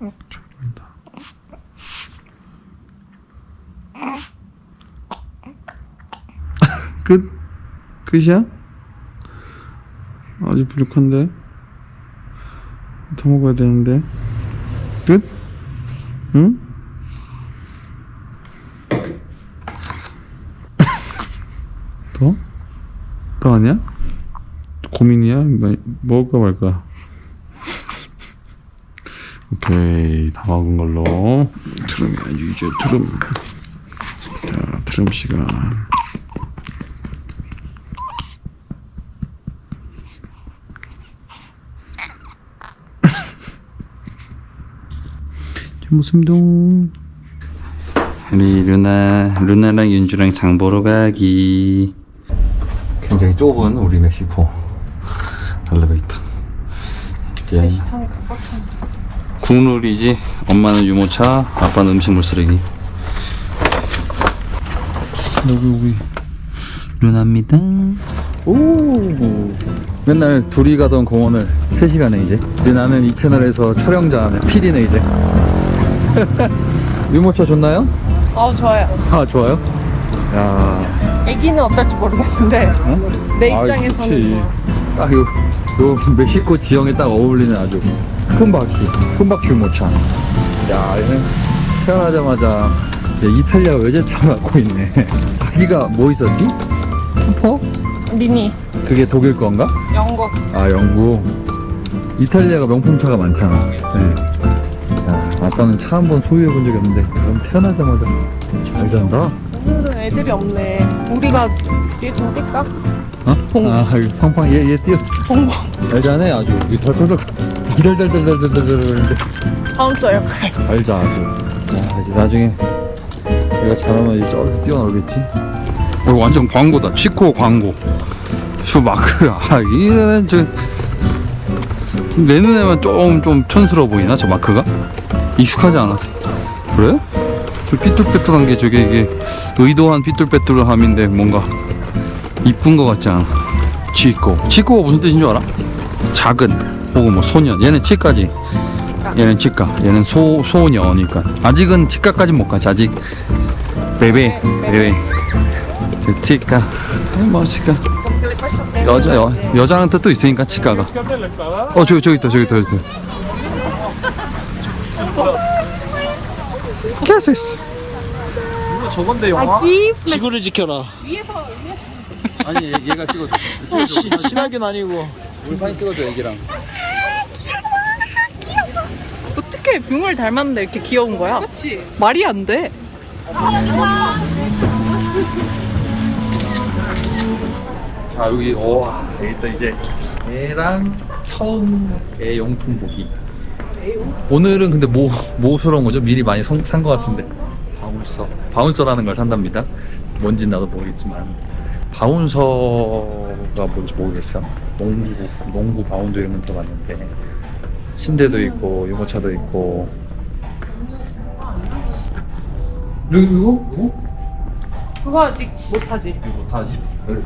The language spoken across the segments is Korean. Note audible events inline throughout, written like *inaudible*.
어우, 잘 보인다. 끝? 끝이야? 아직 부족한데? 더 먹어야 되는데? 끝? 응? 더? 더 아니야? 고민이야? 뭐- 먹을까 말까? 오케이 다 먹은 걸로. 트름이 아주 이제 트름. 자 트름 시간. *laughs* 무슨동 우리 루나 루나랑 윤주랑 장 보러 가기. 굉장히 좁은 우리 멕시코 엘리베이터. 이제 타니까 빡쳤네. 국룰이지 엄마는 유모차 아빠는 음식물 쓰레기 여기 여기 루나입니다 오 맨날 둘이 가던 공원을 3시간에 이제 이제 나는 이 채널에서 촬영자 PD네 이제 *laughs* 유모차 좋나요? 어 좋아요. 아 좋아요? 야 애기는 어떨지 모르겠는데 어? 내 아, 입장에서는. 좋아. 딱 요, 요 멕시코 지형에 딱 어울리는 아주 큰 바퀴, 큰 바퀴 유모차. 야, 얘는 태어나자마자 야, 이탈리아 외제차를 갖고 있네. *laughs* 자기가 뭐 있었지? 슈퍼? 미니 그게 독일 건가? 영국 아, 영국. 이탈리아가 명품차가 많잖아. 네. 야, 아빠는 차 한 번 소유해 본 적이 없는데, 넌 태어나자마자 잘 잔다. 오늘은 애들이 없네. 우리가 얘좀 뛸까? 어? 봉. 아, 팡팡, 얘, 얘 뛰어. 봉봉 잘 자네, 아주. 이 덜덜덜, 이덜덜덜덜덜덜. 바운서 역할. 알자 아주 야 이제 나중에 얘가 잘하면 이제 저기 뛰어놀겠지? 어, 완전 광고다. 치코 광고. *laughs* 저 마크 아 이는 저내 눈에만 조금 좀 촌스러워 보이나 저 마크가? 익숙하지 않아서. 그래? 저 삐뚤빼뚤한 게 저게 이게 의도한 삐뚤빼뚤함인데 뭔가 이쁜 거 같지 않아. 치코. 치코가 무슨 뜻인 줄 알아? 작은 혹은 뭐 소년 얘는 치까지. 얘는 치과. 얘는 소 소녀니까. 아직은 치과까지 못 가지 아직. 베베 베베. 저 치과. 뭐 치과. 여자 여, 여자는 뜻도 있으니까 치과가. 어 저기 저기 있다 저기 있다 저기 있다. 캐시스 저건데 영화? 아기 지구를 지켜라. 아니 얘, 얘가 찍어줘. 시, 신하균 아니고. 우리 사진 찍어줘 애기랑 어떻게 붕을 닮았는데 이렇게 귀여운 거야? 그렇지. 말이 안 돼. 자 여기 와 일단 이제 애랑 처음 애 용품 보기 오늘은 근데 뭐 뭐스러운 거죠? 미리 많이 산거 같은데 바운서 바운서라는 걸 산답니다 뭔지 나도 모르겠지만 바운서가 뭔지 모르겠어 농구 농구 바운드 이런 건 들어봤는데 침대도 있고 유모차도 있고 여기 이거? 이거? 그거 아직 못하지. 이거 못하지? *laughs*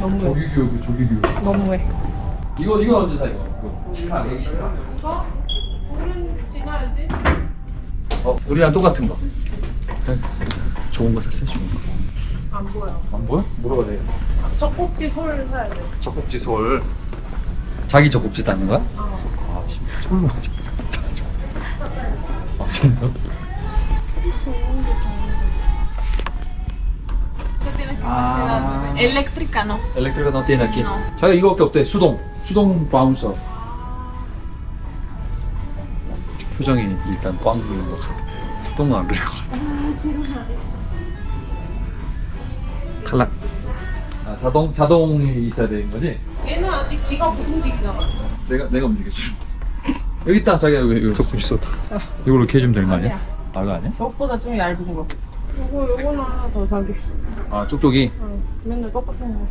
너무해. 조기 교육 조기 교육 너무해. 이거 이거 언제 사 이거? 이거 식탁 애기 식탁. 어? 오른 지나야지. 어 우리랑 똑같은 거. 좋은 거 샀어요 좋은 거. 안 보여. 안 보여? 물어봐 돼. 젖꼭지 솔 사야 돼. 젖꼭지 솔. 자기 젖꼭지 닦는 거야? 어. 아 진짜 솔로 진짜. 아 진짜? 아. Eléctrica no. 엘렉트리가 no tiene aquí. 자기 이거밖에 없대. 수동. 수동 바운서. 표정이 일단 꽝 보이는 것 같아. 수동은 안 같아. 탈락. 아, 자동 자동이 있어야 되는 거지? 얘는 아직 지가 못 움직이잖아. 내가 내가 움직여주는 거지. 여기 있다 자기야 여기 여기 조금 있어. 이걸로 이렇게 해주면 되는 거 아니야? 아가 아니야? 저것보다 좀 얇은 거. 요거 요거는 하나 더 사겠어. 아 쪽쪽이. 응. 맨날 똑같은 거.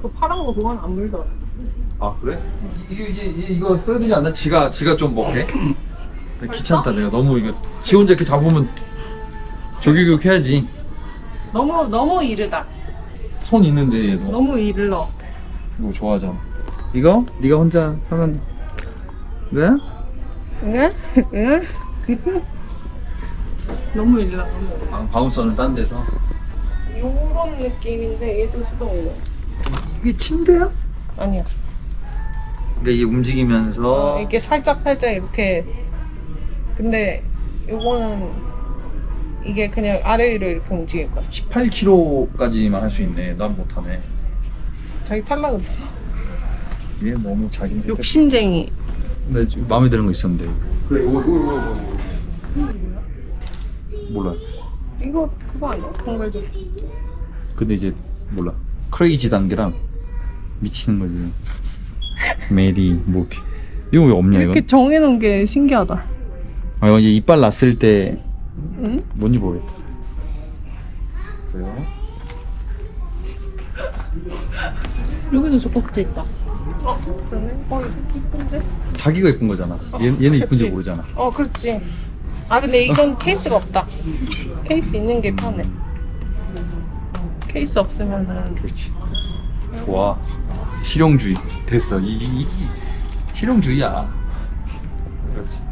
그 파란 거 그건 안 물더라. 아 그래? 이게 이제 이- 이거 써야 되지 않나? 지가 지가 좀 먹게. 귀찮다 내가 너무 이거 지 혼자 이렇게 잡으면 조기교육 해야지. 너무 너무 이르다. 손 있는데 얘도 너무 이르러. 이거 좋아하잖아. 이거 네가 혼자 하면 왜? 응? 응? *laughs* 너무 일라. 방, 바운서는 딴 데서. 요런 느낌인데 얘도 수동이네. 이게 침대야? 아니야. 근데 이게 움직이면서 어, 이게 살짝 살짝 이렇게. 근데 요거는 이게 그냥 아래 위로 이렇게 움직일 거야. 18kg까지만 할 수 있네. 난 못하네. 자기 탈락 그랬어. 이게 너무 자기 욕심쟁이. 근데 좀 마음에 드는 거 있었는데. 그래, 이거, 이거, 이거, 이거. 몰라. 이거 그거 아니야? 공갈적. 근데 이제 몰라. 크레이지 단계랑 미치는 거지. 메리 뭐 이렇게. 이거 왜 없냐 이거? 이렇게 정해놓은 게 신기하다. 아 이거 이제 이빨 났을 때 응? 뭔지 모르겠다. 그래요? 여기도 젖꼭지 있다. 어, 그러네. 어, 이거 이쁜데? 자기가 이쁜 거잖아. 얘, 얘는 이쁜지. 모르잖아. 어, 그렇지. 아, 근데 이건 *laughs* 케이스가 없다. 케이스 있는 게 편해. 케이스 없으면은. 그렇지. 좋아. 실용주의. 됐어. 이, 이, 이 실용주의야. 그렇지.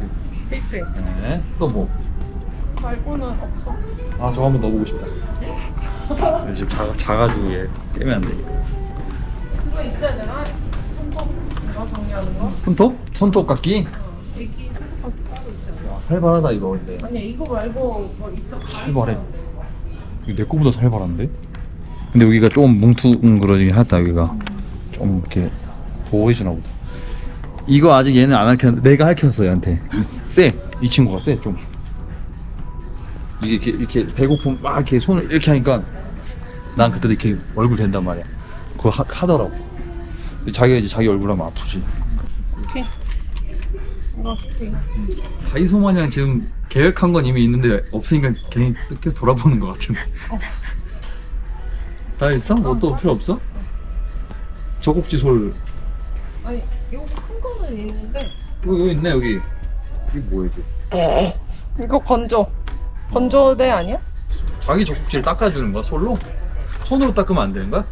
케이스 있어. 네. 또 뭐? 말고는 없어. 아, 저거 한번 넣어보고 싶다. 근데 *laughs* 지금 작아, 작아지고 얘 깨면 안 되니까. 그거 있어야 되나? 손톱 이거 정리하는 거? 손톱? 손톱 깎기? 애기 손톱 따로 있잖아. 야, 살벌하다 이거 근데. 아니야, 이거 말고 뭐 있어? 살벌해. 이거 내 거보다 살벌한데? 근데 여기가 조금 뭉퉁그러지긴 하다 여기가. 좀 이렇게 보호해주나 보다. 이거 아직 얘는 안 핥혔는데 내가 핥혔어 얘한테. 쎄. 이 친구가 쎄 좀. 이렇게, 이렇게 배고픔 막 이렇게 손을 이렇게 하니까 난 그때도 이렇게 얼굴 된단 말이야. 그거 하, 하더라고. 근데 자기가 이제 자기 얼굴 하면 아프지. 오케이. 이거, 이거. 다이소 마냥 지금 계획한 건 이미 있는데 없으니까 괜히 또 계속 돌아보는 것 같은데. 다 있어? 뭐 또 필요 없어? 저곡지 솔 아니, 이거 큰 거는 있는데. 여기, 여기 있네 여기. 이게 뭐야 이게? 이거 건조. 건조대 아니야? 자기 젖꼭지를 닦아주는 거야 솔로? 손으로 닦으면 안 되는 거야?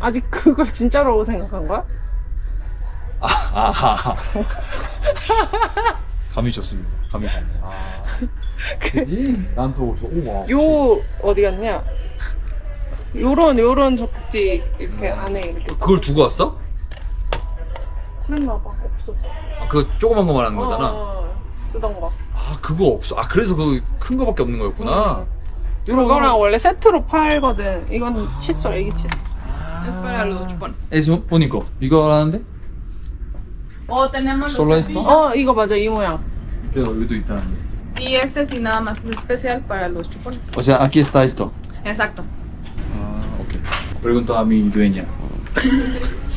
아직 그걸 진짜로 생각한 거야? 아하. 감이 좋습니다. 감이 좋네. 아. *laughs* 그지? 난또 오와. 요 어디 갔냐? 요런 요런 젖꼭지 이렇게 안에 이렇게 그걸 두고 왔어? 그랬나 봐 없어. 아, 그거 조그만 거 말하는 거잖아. 어, 쓰던 거. 아 그거 없어. 아 그래서 그 큰 거밖에 없는 거였구나. 이거 이거랑 원래 세트로 팔거든. 이건 칫솔, 애기 칫솔. Es para los chupones. 에스 보니까 이거 하는데? O tenemos los ¿Solo esto? cepillos. 어, 이거 맞아 이 모양. 여기도 있다는데. Y este sí nada más es especial para los chupones. O sea, aquí está esto. Exacto. 아, 오케이. A mi dueña.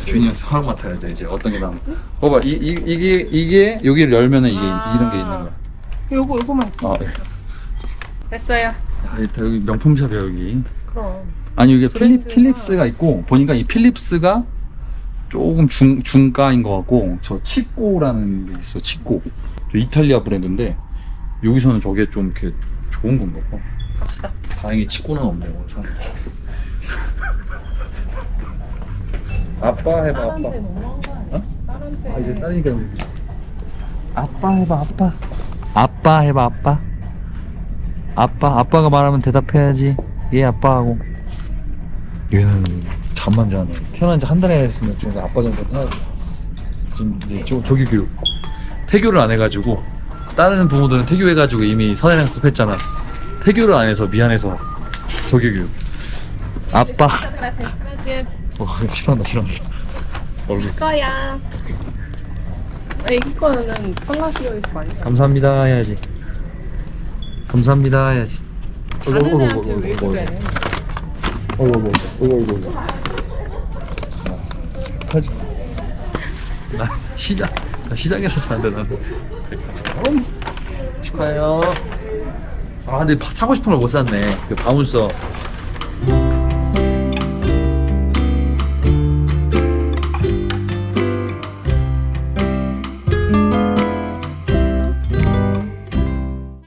주인한테 허락 맡아야 돼 이제 어떤 게 나면. 봐봐 이, 이 이게 이게 여기를 열면은 이게 아. 이런 게 있는 거야. 요거 요거만 있어. 아, 네. 됐어요. 야, 일단 여기 명품샵이야 여기. 그럼. 아니 이게 필립, 브랜드가- 필립스가 있고 보니까 이 필립스가 조금 중 중가인 것 같고 저 치꼬라는 게 있어 치꼬. 저 이탈리아 브랜드인데 여기서는 저게 좀 이렇게 좋은 건가 봐. 갑시다. 다행히 치고는 없네요. 참. 아빠 해봐 아빠. 딸한테 너무한 거 아니야? 어? 딸한테. 아 이제 딸이니까. 아빠 해봐 아빠. 아빠 해봐 아빠. 아빠 아빠가 말하면 대답해야지. 얘 아빠 하고. 얘는 잠만 자네. 태어난 지 한 달이나 됐으면 좀 아빠 정도 해야지. 지금 이제 조, 조기 교육. 태교를 안 해가지고 다른 부모들은 태교해가지고 이미 선행학습했잖아. 태교를 안 해서 미안해서 조기 교육. 아빠. 어, 싫어한다 싫어한다. 얼굴. 거야. 애기 거는 판라시오에서 많이 사. 감사합니다 해야지. 감사합니다 해야지. 자는 애한테 왜 그래? 어이구 어이구 어이구 어이구 가지 나 시장 나 시장에서 사는데 나는 축하해요 아 근데 바- 사고 싶은 걸 못 샀네 그 바운서